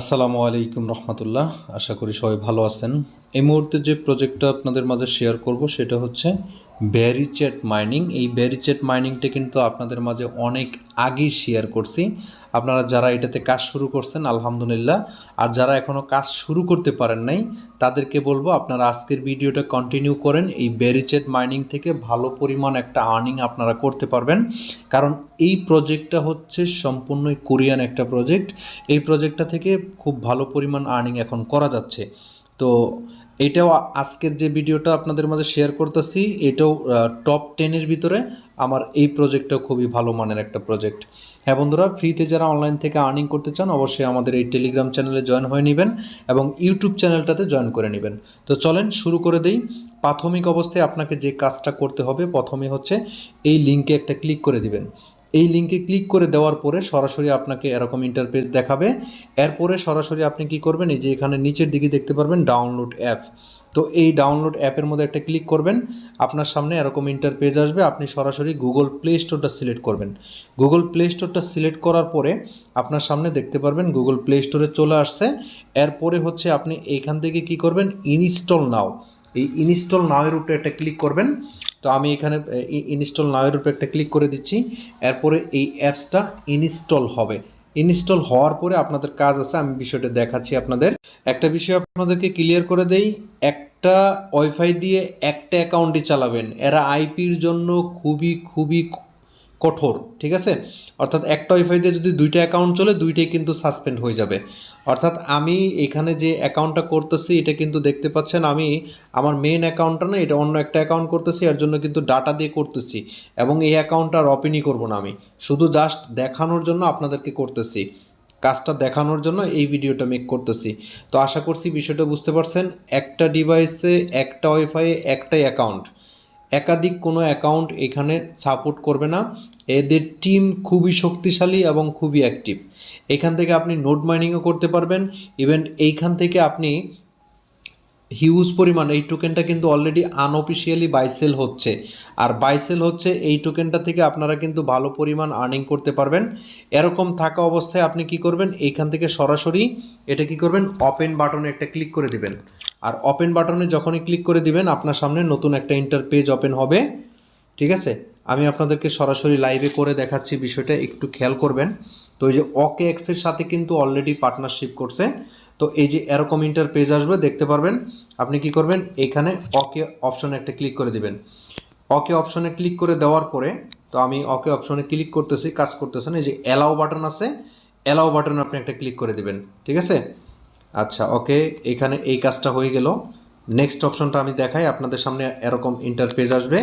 আসসালামু আলাইকুম রহমতুল্লাহ। আশা করি সবাই ভালো আছেন। এই মুহূর্তে যে প্রজেক্টটা আপনাদের মাঝে শেয়ার করব, সেটা হচ্ছে ব্যারিচেট মাইনিং এই ব্যারিচেট মাইনিংটা কিন্তু আপনাদের মাঝে অনেক আগেই শেয়ার করছি। আপনারা যারা এটাতে কাজ শুরু করছেন, আলহামদুলিল্লাহ। আর যারা এখনও কাজ শুরু করতে পারেন নাই, তাদেরকে বলব আপনারা আজকের ভিডিওটা কন্টিনিউ করেন। এই ব্যারিচেট মাইনিং থেকে ভালো পরিমাণ একটা আর্নিং আপনারা করতে পারবেন। কারণ এই প্রজেক্টটা হচ্ছে সম্পূর্ণই কোরিয়ান একটা প্রজেক্ট এই প্রজেক্টটা থেকে খুব ভালো পরিমাণ আর্নিং এখন করা যাচ্ছে। তো এটাও আজকের যে ভিডিওটা আপনাদের মাঝে শেয়ার করতেছি, এটাও টপ টেনের ভিতরে আমার এই প্রজেক্টটা খুবই ভালো মানের একটা প্রজেক্ট হ্যাঁ বন্ধুরা ফ্রিতে যারা অনলাইন থেকে আর্নিং করতে চান, অবশ্যই আমাদের এই টেলিগ্রাম চ্যানেলে জয়েন হয়ে নেবেন এবং ইউটিউব চ্যানেলটাতে জয়েন করে নেবেন। তো চলেন শুরু করে দেই। প্রাথমিক অবস্থায় আপনাকে যে কাজটা করতে হবে, প্রথমে হচ্ছে এই লিঙ্কে একটা ক্লিক করে দিবেন। এই লিঙ্কে ক্লিক করে দেওয়ার পরে সরাসরি আপনাকে এরকম ইন্টারপেজ দেখাবে। এরপরে সরাসরি আপনি কি করবেন? এই যে এখানে নিচের দিকে দেখতে পারবেন ডাউনলোড অ্যাপ তো এই ডাউনলোড অ্যাপের মধ্যে একটা ক্লিক করবেন। আপনার সামনে এরকম ইন্টারপেজ আসবে। আপনি সরাসরি গুগল প্লে স্টোরটা সিলেক্ট করবেন। গুগল প্লে স্টোরটা সিলেক্ট করার পরে আপনার সামনে দেখতে পারবেন গুগল প্লে স্টোরে চলে আসছে। এরপরে হচ্ছে আপনি এইখান থেকে কি করবেন? ইনস্টল নাও এই ইনস্টল নাওয়ের উপরে একটা ক্লিক করবেন। তো আমি এখানে ইনস্টল নাওয়ের উপরে একটা ক্লিক করে দিচ্ছি। এরপরে এই অ্যাপসটা ইনস্টল হবে। ইনস্টল হওয়ার পরে আপনাদের কাজ আছে, আমি বিষয়টা দেখাচ্ছি আপনাদের। একটা বিষয় আপনাদেরকে ক্লিয়ার করে দেই, একটা ওয়াইফাই দিয়ে একটা অ্যাকাউন্টই চালাবেন। এরা আইপির জন্য খুবই খুবই কঠোর, ঠিক আছে? অর্থাৎ একটা ওয়াইফাই দিয়ে যদি দুইটা অ্যাকাউন্ট চলে, দুইটাই কিন্তু সাসপেন্ড হয়ে যাবে। অর্থাৎ আমি এখানে যে অ্যাকাউন্টটা করতেছি, এটা কিন্তু দেখতে পাচ্ছেন আমি আমার মেন অ্যাকাউন্টটা না, এটা অন্য একটা অ্যাকাউন্ট করতেছি, এর জন্য কিন্তু ডাটা দিয়ে করতেছি এবং এই অ্যাকাউন্টটা আর ওপেনই করব না আমি। শুধু জাস্ট দেখানোর জন্য আপনাদেরকে করতেছি। কাজটা দেখানোর জন্য এই ভিডিওটা মেক করতেছি। তো আশা করছি বিষয়টা বুঝতে পারছেন, একটা ডিভাইসে একটা ওয়াইফাই একটাই অ্যাকাউন্ট একাধিক কোনো অ্যাকাউন্ট এখানে সাপোর্ট করবে না। এদের টিম খুবই শক্তিশালী এবং খুবই অ্যাক্টিভ এখান থেকে আপনি নোট মাইনিংও করতে পারবেন। ইভেন এইখান থেকে আপনি হিউজ পরিমাণ, এই টোকেনটা কিন্তু অলরেডি আনঅফিসিয়ালি বাইসেল হচ্ছে। আর বাইসেল হচ্ছে, এই টোকেনটা থেকে আপনারা কিন্তু ভালো পরিমাণ আর্নিং করতে পারবেন। এরকম থাকা অবস্থায় আপনি কি করবেন? এইখান থেকে সরাসরি এটা কি করবেন? ওপেন বাটনে একটা ক্লিক করে দিবেন। আর ওপেন বাটনে যখনই ক্লিক করে দিবেন, আপনার সামনে নতুন একটা ইন্টার পেজ ওপেন হবে। ঠিক আছে? আমি আপনাদেরকে সরাসরি লাইভে করে দেখাচ্ছি বিষয়টা, একটু খেয়াল করবেন। তো এই যে ওকে এক্সের সাথে কিন্তু অলরেডি পার্টনারশিপ করছে। তো এই যে এরকম ইন্টার পেজ আসবে, দেখতে পারবেন। আপনি কি করবেন? এখানে ওকে অপশনে একটা ক্লিক করে দিবেন। ওকে অপশনে ক্লিক করে দেওয়ার পরে, তো আমি ওকে অপশনে ক্লিক করতেছি, কাজ করতেছেন এই যে অ্যালাও বাটন আছে অ্যালাও বাটনে আপনি একটা ক্লিক করে দিবেন, ঠিক আছে? আচ্ছা ওকে এখানে এই কাজটা হয়ে গেল। নেক্সট অপশনটা আমি দেখাই, আপনাদের সামনে এরকম ইন্টারপেজ আসবে।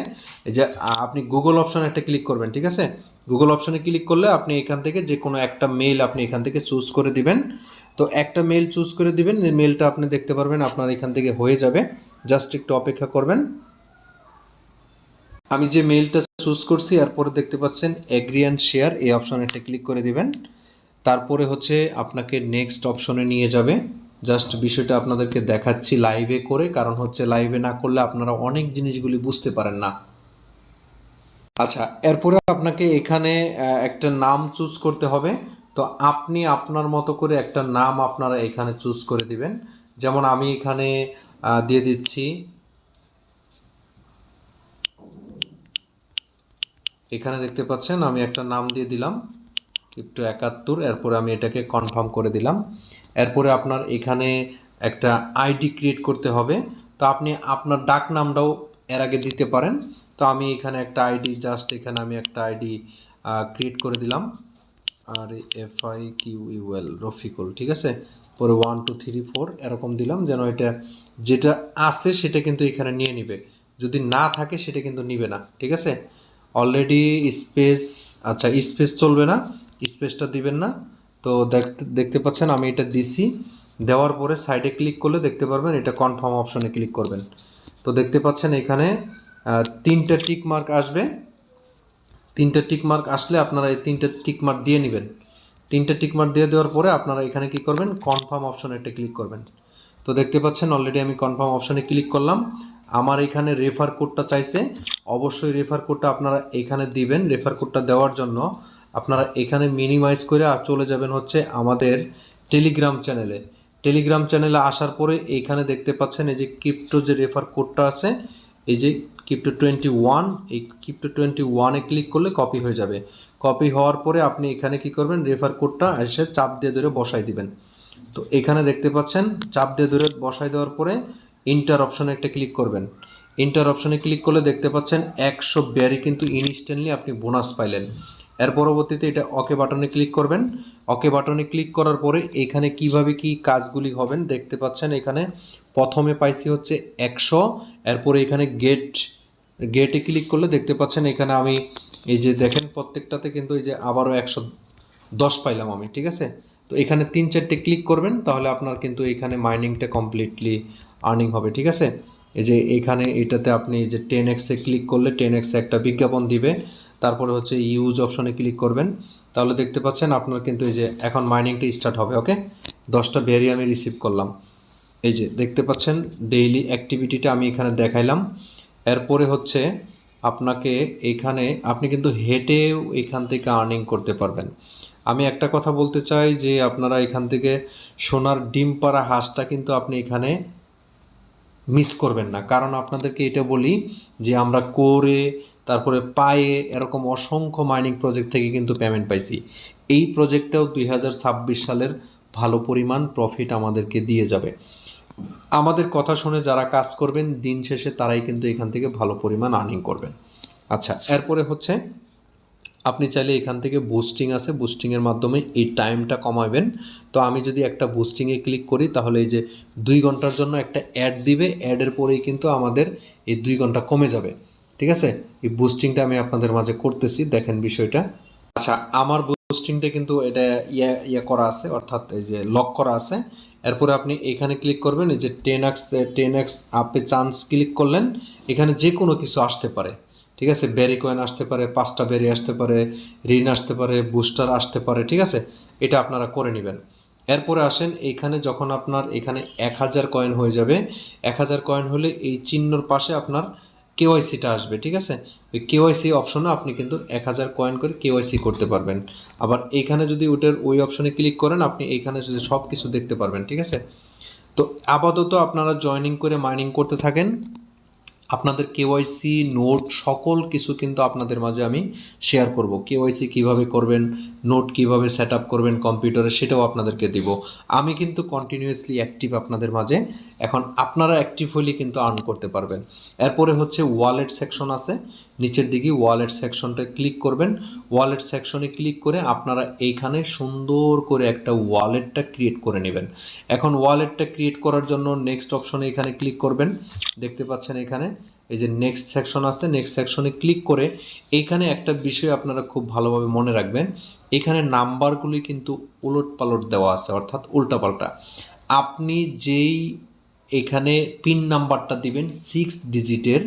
এই যে আপনি গুগল অপশনে একটা ক্লিক করবেন, ঠিক আছে? গুগল অপশানে ক্লিক করলে আপনি এখান থেকে যে কোনো একটা মেল আপনি এখান থেকে চুজ করে দিবেন। তো একটা মেল চুজ করে দিবেন মেলটা আপনি দেখতে পারবেন আপনার এখান থেকে হয়ে যাবে। জাস্ট একটু অপেক্ষা করবেন। আমি যে মেইলটা চুজ করছি, এরপরে দেখতে পাচ্ছেন এগ্রি অ্যান্ড শেয়ার এই অপশনে একটা ক্লিক করে দিবেন। তারপরে হচ্ছে আপনাকে নেক্সট অপশনে নিয়ে যাবে। জাস্ট বিষয়টা আপনাদেরকে দেখাচ্ছি লাইভে করে, কারণ হচ্ছে লাইভে না করলে আপনারা অনেক জিনিসগুলি বুঝতে পারেন না। আচ্ছা এরপরে আপনাকে এখানে একটা নাম চুজ করতে হবে। তো আপনি আপনার মতো করে একটা নাম আপনারা এখানে চুজ করে দিবেন। যেমন আমি এখানে দিয়ে দিচ্ছি। এখানে দেখতে পাচ্ছেন আমি একটা নাম দিয়ে দিলাম ক্রিপ্টো একাত্তর। এরপরে আমি এটাকে কনফার্ম করে দিলাম। এরপরে আপনার এখানে একটা আইডি ক্রিয়েট করতে হবে। তো আপনি আপনার ডাক নামটাও এর আগে দিতে পারেন। তো আমি এখানে একটা আইডি জাস্ট এখানে আমি একটা আইডি ক্রিয়েট করে দিলাম। R F I Q U L Rafiqul, ঠিক আছে? পরে ওয়ান টু থ্রি ফোর এরকম দিলাম যেন এটা যেটা আছে সেটা কিন্তু এখানে নিয়ে নিবে। যদি না থাকে সেটা কিন্তু নিবে না, ঠিক আছে? অলরেডি স্পেস আচ্ছা স্পেস চলবে না স্পেসটা দিবেন না। তো দেখতে দেখতে পাচ্ছেন আমি এটা দিছি। দেওয়ার পরে সাইডে ক্লিক করলে দেখতে পারবেন এটা কনফার্ম অপশনে ক্লিক করবেন। তো দেখতে পাচ্ছেন এখানে তিনটা টিক মার্ক আসবে। তিনটা টিক মার্ক আসলে আপনারা এই তিনটা টিক মার্ক দিয়ে নেবেন। তিনটা টিক মার্ক দিয়ে দেওয়ার পরে আপনারা এখানে কি করবেন? কনফার্ম অপশনে একটা ক্লিক করবেন। তো দেখতে পাচ্ছেন অলরেডি আমি কনফার্ম অপশনে ক্লিক করলাম। আমার এখানে রেফার কোডটা চাইছে। অবশ্যই রেফার কোডটা আপনারা এখানে দিবেন। রেফার কোডটা দেওয়ার জন্য আপনারা এখানে মিনিমাইজ করে আর চলে যাবেন হচ্ছে আমাদের টেলিগ্রাম চ্যানেলে টেলিগ্রাম চ্যানেলে আসার পরে এইখানে দেখতে পাচ্ছেন এই যে ক্রিপ্টো যে রেফার কোডটা আছে, এই যে ক্রিপ্টো টোয়েন্টি ওয়ান এই ক্রিপ্টো টোয়েন্টি ওয়ানে ক্লিক করলে কপি হয়ে যাবে। কপি হওয়ার পরে আপনি এখানে কি করবেন? রেফার কোডটা এসে চাপ দিয়ে ধরে বসাই দিবেন। তো এখানে দেখতে পাচ্ছেন, চাপ দিয়ে ধরে বসাই দেওয়ার পরে ইন্টার অপশনে একটা ক্লিক করবেন। ইন্টার অপশনে ক্লিক করলে দেখতে পাচ্ছেন, একশো ব্যারি কিন্তু ইনস্ট্যান্টলি আপনি বোনাস পাইলেন। এর পরবর্তীতে এটা ওকে বাটনে ক্লিক করবেন। ওকে বাটনে ক্লিক করার পরে এখানে কীভাবে কি কাজগুলি হবেন? দেখতে পাচ্ছেন এখানে প্রথমে পাইছি হচ্ছে একশো, এরপরে এখানে গেট গেটে ক্লিক করলে দেখতে পাচ্ছেন এখানে আমি এই যে দেখেন প্রত্যেকটাতে কিন্তু এই যে আবারও একশো দশ পাইলাম আমি, ঠিক আছে? তো এখানে তিন চারটে ক্লিক করবেন, তাহলে আপনার কিন্তু এখানে মাইনিংটা কমপ্লিটলি আর্নিং হবে, ঠিক আছে? এই যে এখানে এটাতে আপনি যে টেন এক্সে ক্লিক করলে টেন এক্সে একটা বিজ্ঞাপন দিবে, তারপরে হচ্ছে ইউজ অপশনে ক্লিক করবেন, তাহলে দেখতে পাচ্ছেন আপনার কিন্তু এই যে এখন মাইনিংটা স্টার্ট হবে ওকে দশটা বেরি আমি রিসিভ করলাম। এই যে দেখতে পাচ্ছেন ডেইলি অ্যাক্টিভিটিটা আমি এখানে দেখাইলাম। এরপরে হচ্ছে আপনাকে এখানে, আপনি কিন্তু হেঁটেও এখান থেকে আর্নিং করতে পারবেন। আমি একটা কথা বলতে চাই যে আপনারা এখান থেকে সোনার ডিম পাড়া হাঁসটা কিন্তু আপনি এখানে মিস করবেন না। কারণ আপনাদেরকে এটা বলি যে আমরা করে, তারপরে পায়ে এরকম অসংখ্য মাইনিং প্রজেক্ট থেকে কিন্তু পেমেন্ট পাইছি। এই প্রজেক্টটাও দুই হাজার ছাব্বিশ সালের ভালো পরিমাণ প্রফিট আমাদেরকে দিয়ে যাবে। আমাদের কথা শুনে যারা কাজ করবেন, দিন শেষে তারাই কিন্তু এখান থেকে ভালো পরিমাণ আর্নিং করবেন। আচ্ছা এরপরে হচ্ছে, আপনি চাইলে এখান থেকে বুস্টিং আছে বুস্টিংয়ের মাধ্যমে এই টাইমটা কমাবেন। তো আমি যদি একটা বুস্টিংয়ে ক্লিক করি, তাহলে এই যে দুই ঘণ্টার জন্য একটা অ্যাড দিবে অ্যাডের পরেই কিন্তু আমাদের এই দুই ঘণ্টা কমে যাবে। ঠিক আছে? এই বুস্টিংটা আমি আপনাদের মাঝে করতেছি, দেখেন বিষয়টা। আচ্ছা আমার বুস্টিংটা কিন্তু এটা ইয়া ইয়া করা আছে, অর্থাৎ এই যে লক করা আছে। এরপরে আপনি এখানে ক্লিক করবেন, এই যে টেন এক্স টেন এক্স আপে চান্স ক্লিক করলেন, এখানে যে কোনো কিছু আসতে পারে। ঠিক আছে? বেরি কয়েন আসতে পারে, পাঁচটা বেরি আসতে পারে, ঋণ আসতে পারে বুস্টার আসতে পারে, ঠিক আছে? এটা আপনারা করে নেবেন। এরপরে আসেন এইখানে যখন আপনার এখানে এক হাজার কয়েন হয়ে যাবে, এক হাজার কয়েন হলে এই চিহ্নর পাশে আপনার কেওয়াইসিটা আসবে, ঠিক আছে? ওই কেওয়াইসি অপশনে আপনি কিন্তু এক হাজার কয়েন করে কেওয়াইসি করতে পারবেন। আবার এইখানে যদি ওটার ওই অপশনে ক্লিক করেন, আপনি এইখানে যদি সব কিছু দেখতে পারবেন, ঠিক আছে? তো আপাতত আপনারা জয়েনিং করে মাইনিং করতে থাকেন। আপনাদের কেওয়াইসি নোট সকল কিছু কিন্তু আপনাদের মাঝে আমি শেয়ার করব। কেওয়াইসি কীভাবে করবেন, নোট কীভাবে সেট আপ করবেন কম্পিউটারে সেটাও আপনাদেরকে দিব। আমি কিন্তু কন্টিনিউয়াসলি অ্যাক্টিভ আপনাদের মাঝে। এখন আপনারা অ্যাক্টিভ হলে কিন্তু আর্ন করতে পারবেন। এরপরে হচ্ছে ওয়ালেট সেকশন আছে। নিচের দিকে ওয়ালেট সেকশনটা ক্লিক করবেন। ওয়ালেট সেকশনে ক্লিক করে আপনারা এইখানে সুন্দর করে একটা ওয়ালেটটা ক্রিয়েট করে নেবেন। এখন ওয়ালেটটা ক্রিয়েট করার জন্য নেক্সট অপশনে এখানে ক্লিক করবেন। দেখতে পাচ্ছেন এখানে এই যে নেক্সট সেকশন আছে নেক্সট সেকশনে ক্লিক করে এইখানে একটা বিষয় আপনারা খুব ভালোভাবে মনে রাখবেন। এখানে নাম্বারগুলি কিন্তু উলট পালট দেওয়া আছে, অর্থাৎ উল্টাপাল্টা আপনি যেই এখানে পিন নাম্বারটা দিবেন সিক্স ডিজিটের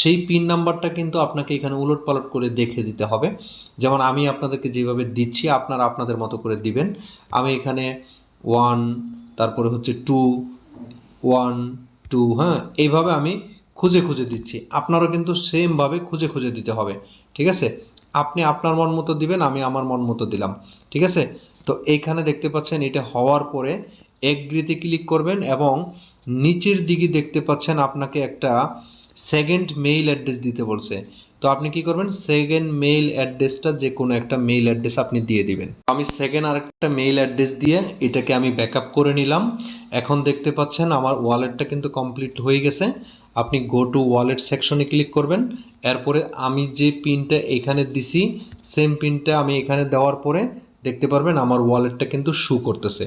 সেই পিন নাম্বারটা কিন্তু আপনাকে এখানে উলট পালট করে দেখে দিতে হবে। যেমন আমি আপনাদেরকে যেভাবে দিচ্ছি, আপনারা আপনাদের মতো করে দিবেন। আমি এখানে ওয়ান তারপরে হচ্ছে টু ওয়ান টু হ্যাঁ এইভাবে আমি খুঁজে খুঁজে দিচ্ছি। আপনারও কিন্তু সেমভাবে খুঁজে খুঁজে দিতে হবে, ঠিক আছে? আপনি আপনার মন মতো দিবেন, আমি আমার মন মতো দিলাম, ঠিক আছে? তো এইখানে দেখতে পাচ্ছেন, এটা হওয়ার পরে এগ্রিতে ক্লিক করবেন এবং নিচের দিকে দেখতে পাচ্ছেন আপনাকে একটা সেকেন্ড মেইল অ্যাড্রেস দিতে বলছে। তো আপনি কি করবেন? সেকেন্ড মেইল অ্যাড্রেসটা যে কোনো একটা মেইল অ্যাড্রেস আপনি দিয়ে দিবেন। আমি সেকেন্ড আরেকটা মেইল অ্যাড্রেস দিয়ে এটাকে আমি ব্যাকআপ করে নিলাম। এখন দেখতে পাচ্ছেন আমার ওয়ালেটটা কিন্তু কমপ্লিট হয়ে গেছে। আপনি গো টু ওয়ালেট সেকশনে ক্লিক করবেন। এরপরে আমি যে পিনটা এখানে দিছি, সেম পিনটা আমি এখানে দেওয়ার পরে দেখতে পারবেন আমার ওয়ালেটটা কিন্তু শু করতেছে।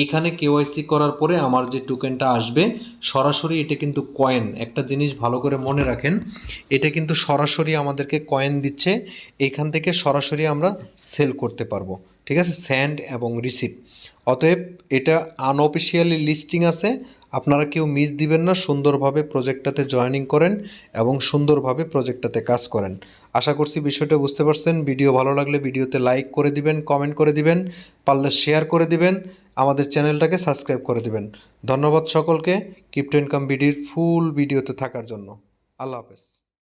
এইখানে কেওয়াইসি করার পরে আমার যে টোকেনটা আসবে, সরাসরি এটা কিন্তু কয়েন একটা জিনিস ভালো করে মনে রাখেন, এটা কিন্তু সরাসরি আমাদেরকে কয়েন দিচ্ছে, এইখান থেকে সরাসরি আমরা সেল করতে পারব। ঠিক আছে? স্যান্ড এবং রিসিপ্ট অতএব এটা আনঅফিসিয়ালি লিস্টিং আছে। আপনারা কেউ মিস দিবেন না, সুন্দরভাবে প্রজেক্টটাতে জয়েনিং করেন এবং সুন্দরভাবে প্রজেক্টটাতে কাজ করেন। আশা করছি বিষয়টা বুঝতে পারছেন। ভিডিও ভালো লাগলে ভিডিওতে লাইক করে দিবেন কমেন্ট করে দিবেন, পারলে শেয়ার করে দিবেন, আমাদের চ্যানেলটাকে সাবস্ক্রাইব করে দিবেন। ধন্যবাদ সকলকে। কিপটো ইনকাম বিডির ফুল ভিডিওতে থাকার জন্য। আল্লাহ হাফেজ।